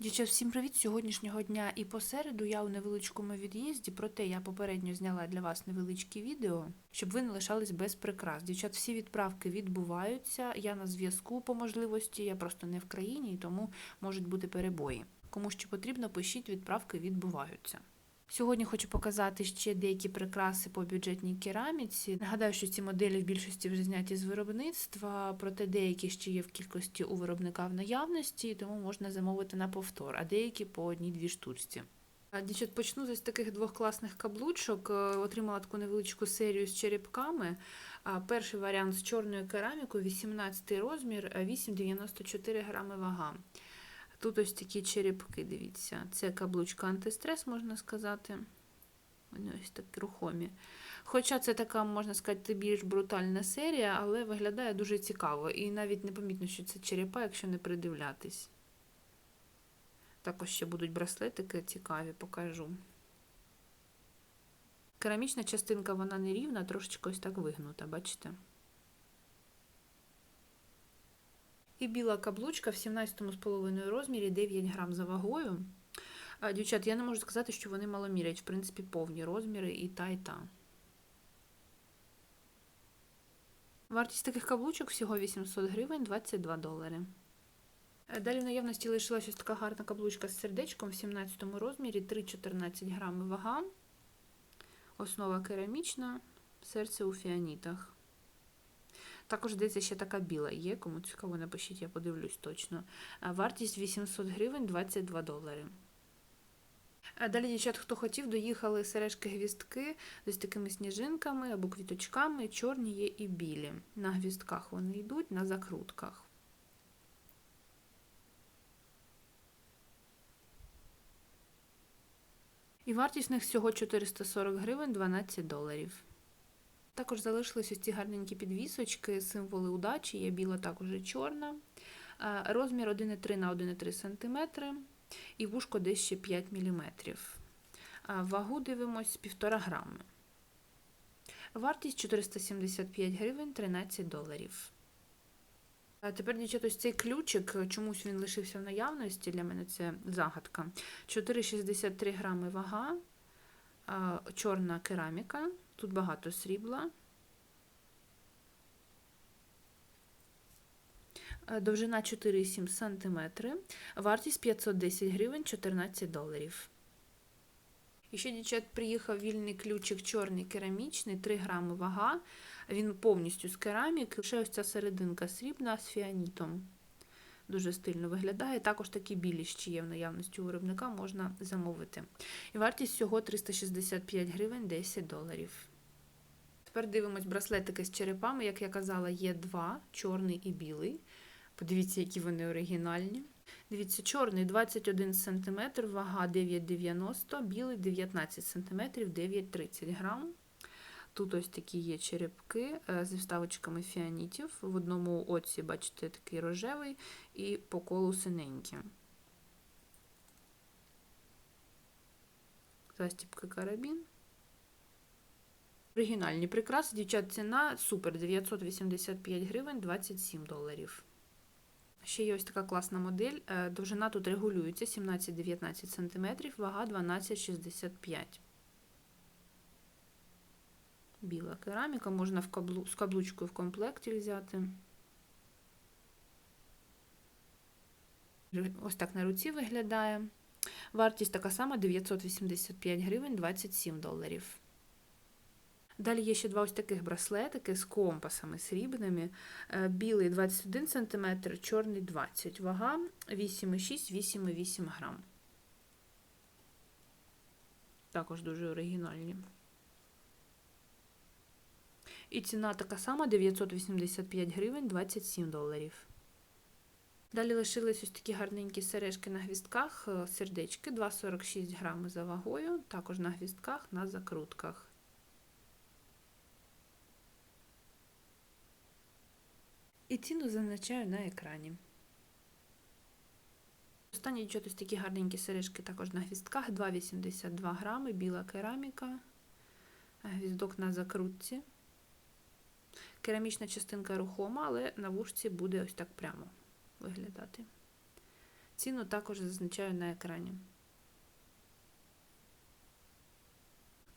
Дівчат, всім привіт! Сьогоднішнього дня і посереду я у невеличкому від'їзді, проте я попередньо зняла для вас невеличке відео, щоб ви не лишались без прикрас. Дівчат, всі відправки відбуваються. Я на зв'язку по можливості, я просто не в країні, і тому можуть бути перебої. Кому що потрібно, пишіть, відправки відбуваються. Сьогодні хочу показати ще деякі прикраси по бюджетній кераміці. Нагадаю, що ці моделі в більшості вже зняті з виробництва, проте деякі ще є в кількості у виробника в наявності, тому можна замовити на повтор, а деякі по одній-дві штучці. Дівчат, почну з таких двох класних каблучок. Е, Отримала таку невеличку серію з черепками. Перший варіант з чорною керамікою, 18 розмір, е, 8,94 грами вага. Тут ось такі черепки, дивіться. Це каблучка антистрес, можна сказати. Вони ось такі рухомі. Хоча це така, можна сказати, більш брутальна серія, але виглядає дуже цікаво. І навіть не помітно, що це черепа, якщо не придивлятись. Також ще будуть браслетики цікаві, покажу. Керамічна частинка, вона не рівна, трошечки ось так вигнута, бачите? І біла каблучка в 17,5 розмірі 9 грам за вагою. Дівчат, я не можу сказати, що вони мало мірять. В принципі, повні розміри і та, і та. Вартість таких каблучок всього 800 гривень 22 долари. Е, Далі в наявності лишилась ось така гарна каблучка з сердечком в 17 розмірі 3,14 грами вага. Основа керамічна, серце у фіанітах. Також здається, ще така біла є. Кому цікаво, напишіть, я подивлюсь точно. Вартість 800 гривень 22 долари. Далі, дівчат, хто хотів, доїхали сережки-гвістки з такими сніжинками або квіточками. Чорні є і білі. На гвістках вони йдуть, на закрутках. І вартість них всього 440 гривень 12 доларів. Також залишились ось ці гарненькі підвісочки, символи удачі, є біла, також і чорна. Е, Розмір 1,3 на 1,3 см і вушко десь ще 5 мм. Вагу дивимось 1,5 грами. Вартість 475 гривень 13 доларів. А тепер, дівчата, ось цей ключик, чомусь він лишився в наявності, для мене це загадка. 4,63 грами вага, чорна кераміка. Тут багато срібла. Довжина 4,7 см. Вартість 510 гривень 14 доларів. І ще, дівчат, приїхав вільний ключик чорний керамічний, 3 грами вага. Він повністю з кераміки. Ще ось ця серединка срібна з фіанітом. Дуже стильно виглядає. Також такі білі ще є в наявності у виробника, можна замовити. І вартість всього 365 гривень 10 доларів. Тепер дивимось браслетики з черепами. Як я казала, є два чорний і білий. Подивіться, які вони оригінальні. Дивіться, чорний 21 см, вага 9,90 білий 19 см, 9,30 грам. Тут ось такі є черепки зі вставочками фіанітів. В одному оці, бачите, такий рожевий і по колу синенький. Застіпки карабін. Оригінальні прикраси, дівчат, ціна супер 985 гривень 27 доларів. Ще є ось така класна модель. Довжина тут регулюється 17-19 см, вага 12,65 Біла кераміка, можна в каблу, з каблучкою в комплекті взяти. Ось так на руці виглядає. Вартість така сама 985 гривень 27 доларів. Далі є ще два ось таких браслетики з компасами срібними. Білий 21 см, чорний 20 Вага 8,6-8,8 грам. Також дуже оригінальні. І ціна така сама 985 гривень 27 доларів. Далі лишились ось такі гарненькі сережки на гвістках, сердечки 2,46 грами за вагою, також на гвістках, на закрутках. І ціну зазначаю на екрані. Останні ось такі гарненькі сережки також на гвістках, 2,82 грами, біла кераміка, гвіздок на закрутці. Керамічна частинка рухома, але на вушці буде ось так прямо виглядати. Ціну також зазначаю на екрані.